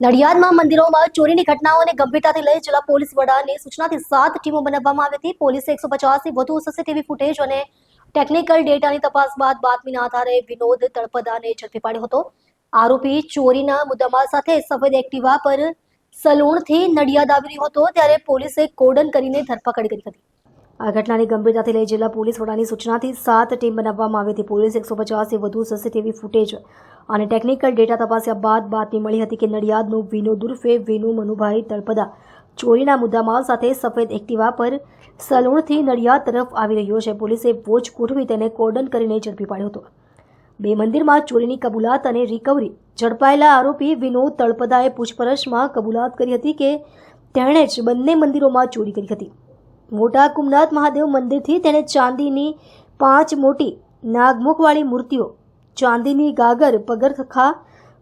નડિયાદમાં મંદિરોમાં ચોરીની ઘટનાઓને ગંભીરતાથી લઈ જિલ્લા પોલીસ વડાની સૂચનાથી સાત ટીમો બનાવવામાં આવી હતી. પોલીસે એકસો પચાસથી વધુ સીસીટીવી ફૂટેજ અને ટેકનિકલ ડેટાની તપાસ બાદ બાતમીના આધારે વિનોદ તળપદાને ઝડપી પાડ્યો હતો. આરોપી ચોરીના મુદ્દામાલ સાથે સફેદ એક્ટિવા પર સલૂણથી નડિયાદ આવી રહ્યો હતો, ત્યારે પોલીસે કોડન કરીને ધરપકડ કરી હતી. આ ઘટનાની ગંભીરતાથી લઈ જિલ્લા પોલીસ વડાની સૂચનાથી સાત ટીમ બનાવવામાં આવી હતી. પોલીસ એકસો પચાસથી વધુ સીસીટીવી ફૂટેજ અને ટેકનિકલ ડેટા તપાસ્યા બાદ બાતમી મળી હતી કે નડિયાદનો વિનો દુર્ફે વિનુ મનુભાઈ તળપદા ચોરીના મુદ્દામાલ સાથે સફેદ એક્ટિવા પર સલૂણથી નડિયાદ તરફ આવી રહ્યો છે. પોલીસે વોચ ગોઠવી તેને કોર્ડન કરીને ઝડપી પાડ્યો હતો. બે મંદિરમાં ચોરીની કબૂલાત અને રિકવરી ઝડપાયેલા આરોપી વિનોદ તળપદાએ પૂછપરછમાં કબૂલાત કરી હતી કે તેણે જ બંને મંદિરોમાં ચોરી કરી હતી. મોટા કુમનાથ મહાદેવ મંદિરથી તેણે ચાંદીની પાંચ મોટી નાગમુખવાળી મૂર્તિઓ, ચાંદીની ગાગર પગરખા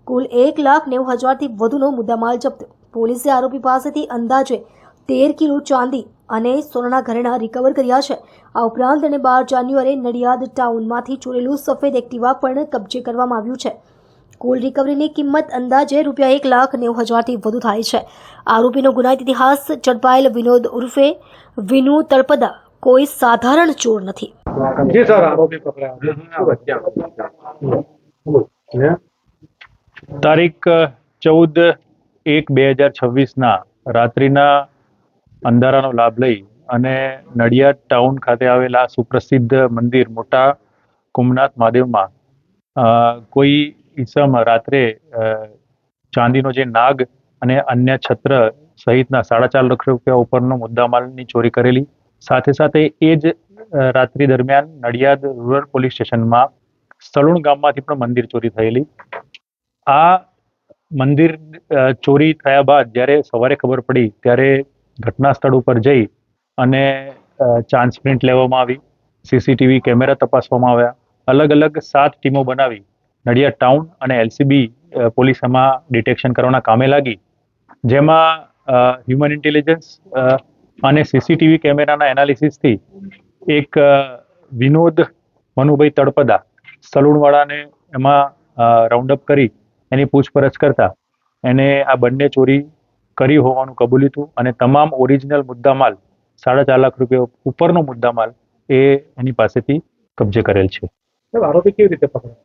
કુલ એક લાખ નેવું હજારથી વધુનો મુદ્દામાલ જપ્ત. પોલીસે આરોપી પાસેથી અંદાજે તેર કિલો ચાંદી અને સોનાના ઘરેણા રિકવર કર્યા છે. આ ઉપરાંત તેણે બાર જાન્યુઆરી નડિયાદ ટાઉનમાંથી ચોરેલું સફેદ એક્ટિવા પણ કબજે કરવામાં આવ્યું છે. કુલ રિકવરીની કિંમત અંદાજે રૂપિયા એક લાખ નેવું હજારથી વધુ થાય છે. આરોપીનો ગુનાહિત ઇતિહાસ ચડપાયેલ વિનોદ ઉર્ફે વિનુ તળપદા કોઈ સાધારણ ચોર નથી. તારીખ ચૌદ એક બે હજાર છવ્વીસના રાત્રિના અંધારાનો લાભ લઈ અને નડિયાદ ટાઉન ખાતે આવેલા સુપ્રસિદ્ધ મંદિર મોટા કુમનાથ મહાદેવમાં કોઈ ઈસમ રાત્રે ચાંદીનો જે નાગ અને અન્ય છત્ર સહિતના સાડા ચાર લાખ રૂપિયા ઉપરનો મુદ્દામાલની ચોરી કરેલી. સાથે સાથે એ જ રાત્રિ દરમિયાન નડિયાદ રૂરલ પોલીસ સ્ટેશનમાં સલુણ ગામમાંથી પણ મંદિર ચોરી થયેલી. આ મંદિર ચોરી થયા બાદ જ્યારે સવારે ખબર પડી ત્યારે ઘટના સ્થળ ઉપર જઈ અને ચાન્સ પ્રિન્ટ લેવામાં આવી. સીસીટીવી કેમેરા તપાસવામાં આવ્યા. અલગ અલગ સાત ટીમો બનાવી નડિયાદ ટાઉન અને એલસીબી પોલીસ એમાં ડિટેક્શન કરવાના કામે લાગી. જેમાં હ્યુમન ઇન્ટેલિજન્સ અને સીસીટીવી કેમેરાના એનાલિસિસથી એક વિનોદ મનુભાઈ તળપદા સલૂનવાળાને એમાં રાઉન્ડઅપ કરી, એની પૂછપરછ કરતા. એને આ બંને ચોરી કરી હોવાનું કબૂલ્યું હતું અને તમામ ઓરિજિનલ મુદ્દામાલ, સાડા ચાર લાખ રૂપિયા ઉપરનો મુદ્દામાલ એ એની પાસેથી કબજે કરેલ છે. આરોપી કેવી રીતે પકડાયો?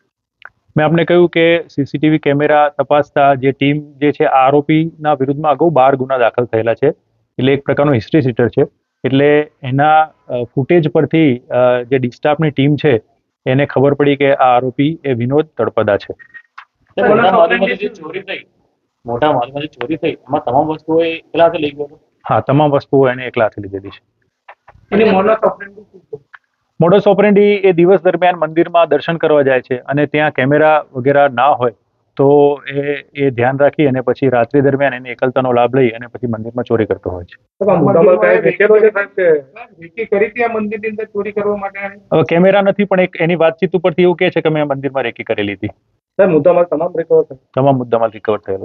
મેં આપને કહ્યું કે સીસીટીવી કેમેરા તપાસતા જે ટીમ જે છે આ આરોપીના વિરુદ્ધમાં અગાઉ બાર ગુના દાખલ થયેલા છે. એટલે એક પ્રકારનો હિસ્ટ્રી સીટર છે. એટલે એના ફૂટેજ પરથી જે ડિસ્ટાફની ટીમ છે એને ખબર પડી કે આ આરોપી એ વિનોદ તળપદા છે. મોટા માલમાંથી જે ચોરી થઈ. મોટા માલમાંથી ચોરી થઈ. એમાં તમામ વસ્તુઓ એકલા હાથે લઈ ગયો હા તમામ વસ્તુઓ એને એકલા હાથે લીધેલી છે? મોડસ ઓપરેન્ડી એ દિવસ દરમિયાન મંદિરમાં દર્શન કરવા જાય છે અને ત્યાં કેમેરા વગેરે ના હોય તો એ એ ધ્યાન રાખી અને પછી રાત્રિ દરમિયાન એને એકલતાનો લાભ લઈ અને પછી મંદિરમાં ચોરી કરતો હોય છે. કે કેમેરા નથી પણ એક એની વાતચીત ઉપરથી એવું કહે છે કે મેં મંદિરમાં રેકી કરેલી હતી. તમામ મુદ્દામાં રિકવર થયેલો